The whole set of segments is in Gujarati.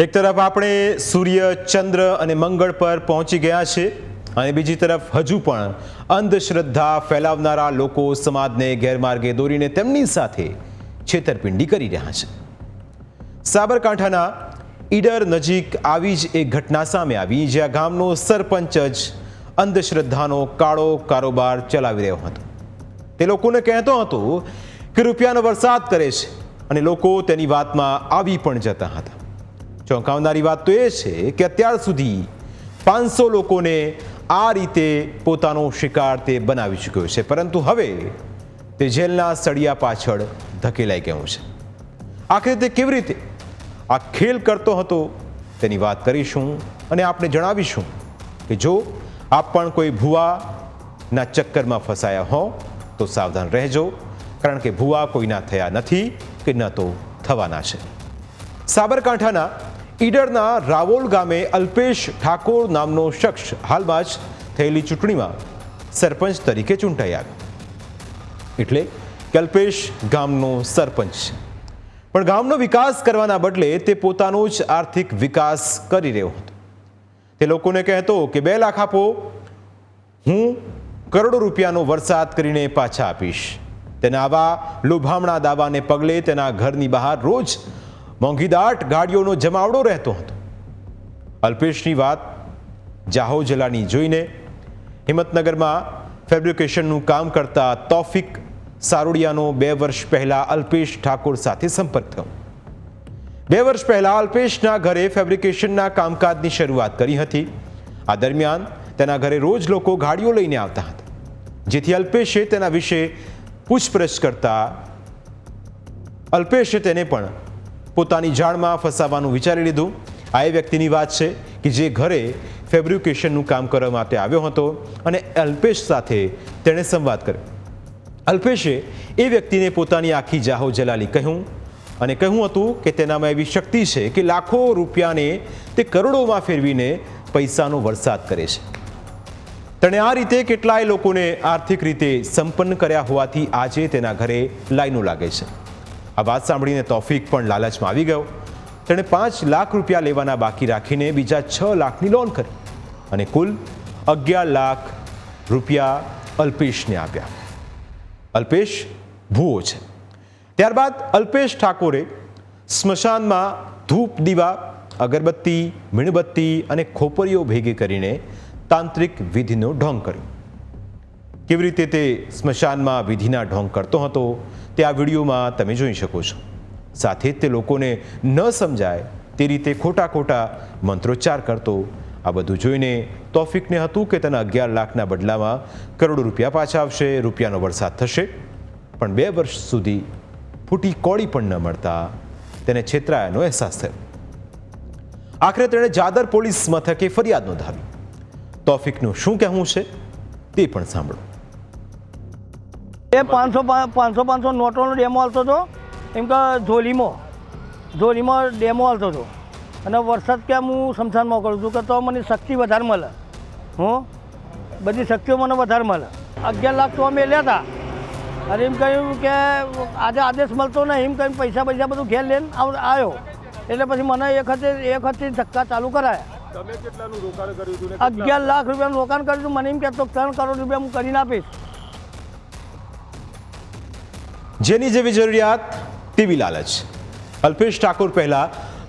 એક તરફ આપણે સૂર્ય, ચંદ્ર અને મંગળ પર પહોંચી ગયા છે અને બીજી તરફ હજુ પણ અંધશ્રદ્ધા ફેલાવનારા લોકો સમાજને ગેરમાર્ગે દોરીને તેમની સાથે છેતરપિંડી કરી રહ્યા છે. સાબરકાંઠાના ઈડર નજીક આવી જ એક ઘટના સામે આવી, જ્યાં ગામનો સરપંચ જ અંધશ્રદ્ધાનો કાળો કારોબાર ચલાવી રહ્યો હતો. તે લોકોને કહેતો હતો કે રૂપિયાનો વરસાદ કરે છે અને લોકો તેની વાતમાં આવી પણ જતા હતા. ચોંકાવનારી વાત તો એ છે કે અત્યાર સુધી પાંચસો લોકોને આ રીતે પોતાનો શિકાર તે બનાવી ચૂક્યો છે. પરંતુ હવે તે જેલના સળિયા પાછળ ધકેલાઈ ગયું છે. આખરે તે કેવી રીતે આ ખેલ કરતો હતો તેની વાત કરીશું અને આપણે જણાવીશું કે જો આપ પણ કોઈ ભૂવાના ચક્કરમાં ફસાયા હો, તો સાવધાન રહેજો, કારણ કે ભૂવા કોઈના થયા નથી કે ન તો થવાના છે. સાબરકાંઠાના ઈડરના રાવોલ ગામે અલ્પેશ ઠાકોર નામનો શખ્સ હાલમાં જ થયેલી ચૂંટણીમાં સરપંચ તરીકે ચૂંટાઈ આવ્યો. એટલે કે અલ્પેશ ગામનો સરપંચ. પણ ગામનો વિકાસ કરવાના બદલે તે પોતાનો જ આર્થિક વિકાસ કરી રહ્યો હતો. તે લોકોને કહેતો કે બે લાખ આપો, હું કરોડો રૂપિયાનો વરસાદ કરીને પાછા આપીશ. તેના આવા લોભામણા દાવાને પગલે તેના ઘરની બહાર રોજ મોંઘીદાટ ગાડીઓનો જમાવડો રહેતો હતો. અલ્પેશની વાત જાહો જલાની જોઈને હિંમતનગરમાં ફેબ્રિકેશનનું કામ કરતા તોફિક સારોડિયાનો બે વર્ષ પહેલા અલ્પેશ ઠાકોર સાથે સંપર્ક થયો. બે વર્ષ પહેલા અલ્પેશના ઘરે ફેબ્રિકેશનના કામકાજની શરૂઆત કરી હતી. આ દરમિયાન તેના ઘરે રોજ લોકો ગાડીઓ લઈને આવતા હતા, જેથી અલ્પેશે તેના વિશે પૂછપરછ કરતા અલ્પેશે તેને પણ પોતાની જાળમાં ફસાવવાનું વિચારી લીધું. આ એ વ્યક્તિની વાત છે કે જે ઘરે ફેબ્રિકેશનનું કામ કરવા માટે આવ્યો હતો અને અલ્પેશ સાથે તેણે સંવાદ કર્યો. અલ્પેશે એ વ્યક્તિને પોતાની આખી જાહો જલાલી કહ્યું અને કહ્યું હતું કે તેનામાં એવી શક્તિ છે કે લાખો રૂપિયાને તે કરોડોમાં ફેરવીને પૈસાનો વરસાદ કરે છે. તેણે આ રીતે કેટલાય લોકોને આર્થિક રીતે સંપન્ન કર્યા હોવાથી આજે તેના ઘરે લાઈનો લાગે છે. આ વાત સાંભળીને તોફિક પણ લાલચમાં આવી ગયો. તેણે પાંચ લાખ રૂપિયા લેવાના બાકી રાખીને બીજા છ લાખની લોન કરી અને કુલ અગિયાર લાખ રૂપિયા અલ્પેશને આપ્યા. અલ્પેશ ભૂવો છે. ત્યારબાદ અલ્પેશ ઠાકોરે સ્મશાનમાં ધૂપ, દીવા, અગરબત્તી, મીણબત્તી અને ખોપરીઓ ભેગી કરીને તાંત્રિક વિધિનો ઢોંગ કર્યો. કેવી રીતે તે સ્મશાનમાં વિધિના ઢોંગ કરતો હતો તે આ વિડીયોમાં તમે જોઈ શકો છો. સાથે જ તે લોકોને ન સમજાય તે રીતે ખોટા ખોટા મંત્રોચ્ચાર કરતો. આ બધું જોઈને તોફિકને હતું કે તેના અગિયાર લાખના બદલામાં કરોડો રૂપિયા પાછા આવશે, રૂપિયાનો વરસાદ થશે. પણ બે વર્ષ સુધી ફૂટી કોળી પણ ન મળતા તેને છેતરાયાનો અહેસાસ થયો. આખરે તેણે જાદર પોલીસ મથકે ફરિયાદ નોંધાવી. તોફિકનું શું કહેવું છે તે પણ સાંભળો. એ પાંચસો પાંચસો પાંચસો નોટોનો ડેમો આવતો હતો. એમ કે ઝોલીમાં ઝોલીમાં ડેમો આવતો હતો. અને વરસાદ કેમ હું શમશાનમાં કરું છું કે તો મને શક્તિ વધારે મળે. હું? બધી શક્તિઓ મને વધારે મળે. અગિયાર લાખ તો અમે લ્યા હતા અને એમ કહ્યું કે આજે આદેશ મળતો નહીં. એમ કહીને પૈસા પૈસા બધું ઘેર લઈને આવ- આવ્યો. એટલે પછી મને એક વખતે એક વખતે ધક્કા ચાલુ કરાયા. હતું અગિયાર લાખ રૂપિયાનું રોકાણ કર્યું હતું. મને એમ કહેતો ત્રણ કરોડ રૂપિયા હું કરીને આપીશ. જેની જેવી જરૂરિયાત તેવી લાલચ. અલ્પેશ ઠાકોર પહેલા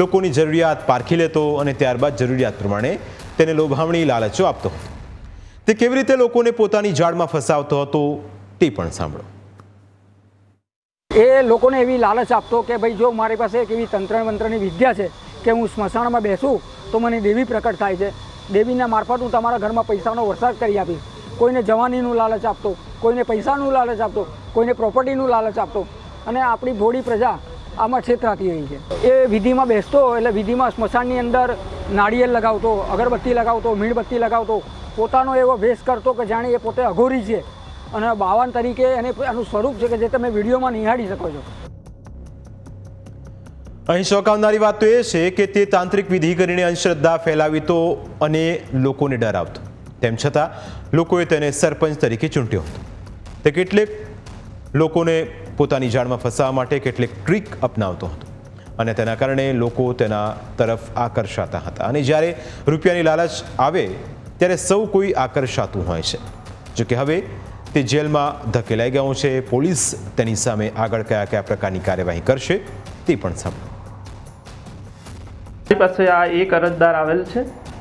લોકોની જરૂરિયાત પારખી લેતો અને ત્યારબાદ જરૂરિયાત પ્રમાણે તેને લોભામણી લાલચો આપતો હતો. તે કેવી રીતે લોકોને પોતાની જાળમાં ફસાવતો હતો તે પણ સાંભળો. એ લોકોને એવી લાલચ આપતો કે ભાઈ જો મારી પાસે એક એવી તંત્ર મંત્રની વિદ્યા છે કે હું સ્મશાનમાં બેસું, તો મને દેવી પ્રકટ થાય છે. દેવીના મારફત હું તમારા ઘરમાં પૈસાનો વરસાદ કરી આપીશ. કોઈને જવાનીનું લાલચ આપતો, કોઈને પૈસાનું લાલચ આપતો કોઈને પ્રોપર્ટીનું લાલચ આપતો. અને આપણી ભોળી પ્રજા આમાં છેતરાતી રહી છે. એ વિધિમાં બેસતો એટલે વિધિમાં સ્મશાનની અંદર નાળિયેર લગાવતો, અગરબત્તી લગાવતો, મીણબત્તી લગાવતો, પોતાનો એવો વેશ કરતો કે જાણે એ પોતે અઘોરી છે. અને બાવન તરીકે એને એનું સ્વરૂપ છે કે જે તમે વિડીયોમાં નિહાળી શકો છો. અહીં ચોંકાવનારી વાત તો એ છે કે તે તાંત્રિક વિધિ કરીને અંધશ્રદ્ધા ફેલાવી તો અને લોકોને ડરાવતો. તેમ છતાં લોકોએ તેને સરપંચ તરીકે ચૂંટ્યો હતો. તે કેટલેક લોકોને પોતાની જાળમાં ફસાવવા માટે કેટલીક ટ્રીક અપનાવતો હતો. અને તેના કારણે લોકો તેના તરફ આકર્ષાતા હતા. અને જ્યારે રૂપિયાની લાલચ આવે, ત્યારે સૌ કોઈ આકર્ષાતું હોય છે. જોકે હવે તે જેલમાં ધકેલાઈ ગયો છે. પોલીસ તેની સામે આગળ કયા કયા પ્રકારની કાર્યવાહી કરશે, તે પણ સાંભળો. મારી પાસે આ એક અરજદાર આવેલ છે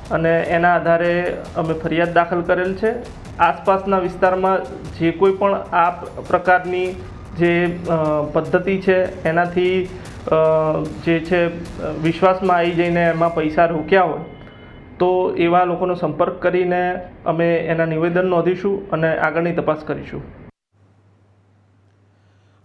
અને એના આધારે અમે ફરિયાદ દાખલ કરેલ છે. આસપાસના વિસ્તારમાં જે કોઈ પણ આ પ્રકારની જે પદ્ધતિ છે, એનાથી જે છે, વિશ્વાસમાં આવી જઈને એમાં પૈસા રોક્યા હોય, તો એવા લોકોનો સંપર્ક કરીને અમે એના નિવેદન નોંધીશું અને આગળની તપાસ કરીશું.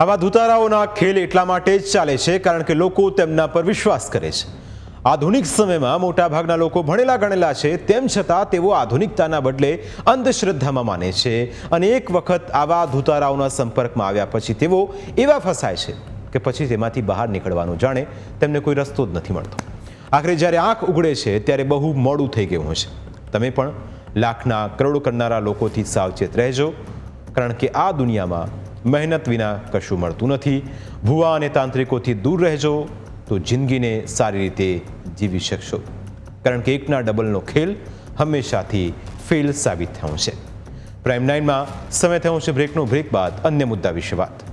આવા ધુતારાઓના ખેલ એટલા માટે જ ચાલે છે, કારણ કે લોકો તેમના પર વિશ્વાસ કરે છે. આધુનિક સમયમાં મોટાભાગના લોકો ભણેલા ગણેલા છે, તેમ છતાં તેઓ આધુનિકતાના બદલે અંધશ્રદ્ધામાં માને છે અને એક વખત આવા ધુતારાઓના સંપર્કમાં આવ્યા પછી તેઓ એવા ફસાય છે કે પછી તેમાંથી બહાર નીકળવાનું જાણે તેમને કોઈ રસ્તો જ નથી મળતો. આખરે જ્યારે આંખ ઉગડે છે, ત્યારે બહુ મોડું થઈ ગયું હશે તમે પણ લાખના કરોડો કરનારા લોકોથી સાવચેત રહેજો, કારણ કે આ દુનિયામાં મહેનત વિના કશું મળતું નથી. ભુવા અને તાંત્રિકોથી દૂર રહેજો તો જિંદગીને સારી રીતે જીવી શકશો. કારણ કે એકના ડબલનો ખેલ હંમેશાથી ફેલ સાબિત થયો છે. પ્રાઇમ નાઇનમાં સમય થયો છે બ્રેકનો, બ્રેક બાદ અન્ય મુદ્દા વિશે વાત.